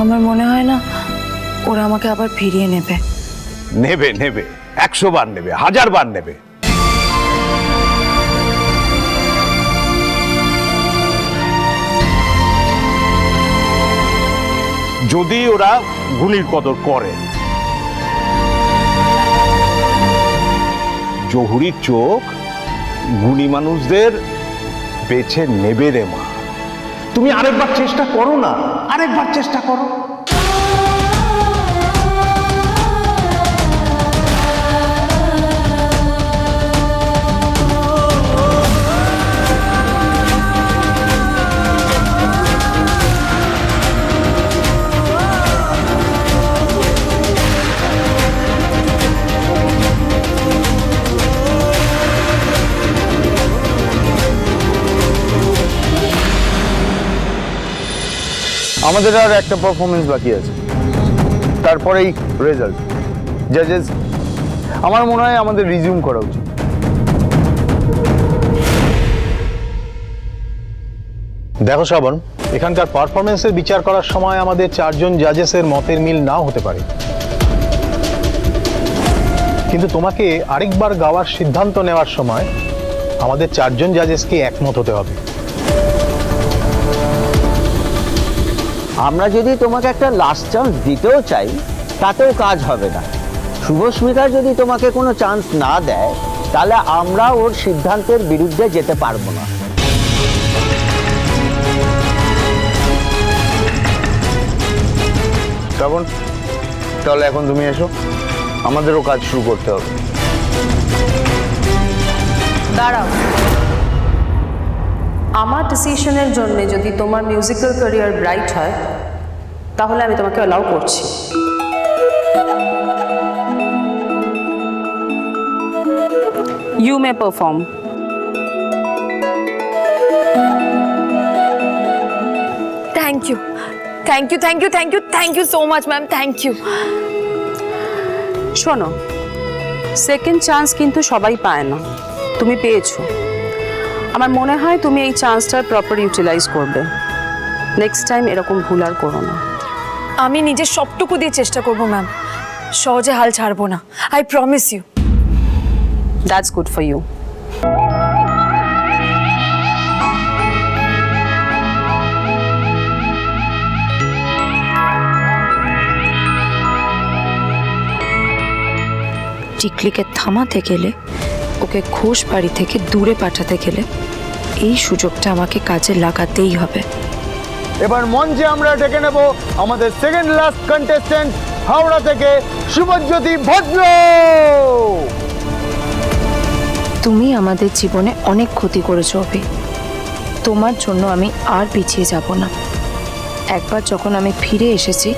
আমার মনে হয় না ওরা আমাকে আবার ফিরিয়ে নেবে। নেবে নেবে। একশো বার নেবে, হাজার বার নেবে। যদি ওরা গুণীর কদর করে। জহুরির চোখ গুণী মানুষদের বেছে নেবে রে মা। তুমি আরেকবার চেষ্টা করো না। আরেকবার চেষ্টা করো। আমাদের আর একটা পারফরমেন্স বাকি আছে। তারপরেই রেজাল্ট জাজেস আমার মনে হয় আমাদের রিজিউম করা উচিত। দেখো শ্রাবণ, এখানকার পারফরমেন্সের বিচার করার সময় আমাদের চারজন জাজেসের মতের মিল নাও হতে পারে। কিন্তু তোমাকে আরেকবার গাওয়ার সিদ্ধান্ত নেওয়ার সময় আমাদের চারজন জাজেসকে একমত হতে হবে। আমরা যদি তোমাকে একটা লাস্ট চান্স দিতেও চাই তাতেও কাজ হবে না। শুভস্মিতা যদি তোমাকে কোনো চান্স না দেয় তাহলে আমরা ওর সিদ্ধান্তের বিরুদ্ধে যেতে পারব না। শ্রাবণ তাহলে এখন তুমি এসো। আমাদেরও কাজ শুরু করতে হবে। দাঁড়াও। আমার ডিসিশনের জন্যে যদি তোমার মিউজিক্যাল ক্যারিয়ার ব্রাইট হয় তাহলে আমি তোমাকে অ্যালাউ করছি। You may perform thank you thank you thank you thank you thank you so much ma'am thank you শোনো সেকেন্ড চান্স কিন্তু সবাই পায় না। তুমি পেয়েছ। আমার মনে হয় তুমি এই চান্সটার প্রপার ইউটিলাইজ করবে। নেক্সট টাইম এরকম ভুল আর করো না। আমি নিজের সবটুকু দিয়ে চেষ্টা করব ম্যাম সহজে হাল ছাড়বো না। I promise you that's good for you টিকলিকে থামাতে গেলে ওকে ঘোষ বাড়ি থেকে দূরে পাঠাতে গেলে এই সুযোগটা আমাকে কাজে লাগাতেই হবে। এবার মঞ্চে আমরা ডেকে নেব আমাদের সেকেন্ড লাস্ট কন্টেস্ট্যান্ট হাওড়া থেকে শুভজ্যোতি ভদ্র! তুমি আমাদের জীবনে অনেক ক্ষতি করেছ অভি। তোমার জন্য আমি আর পিছিয়ে যাব না। একবার যখন আমি ফিরে এসেছি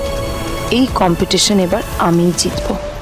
এই কম্পিটিশন এবার আমিই জিতবো।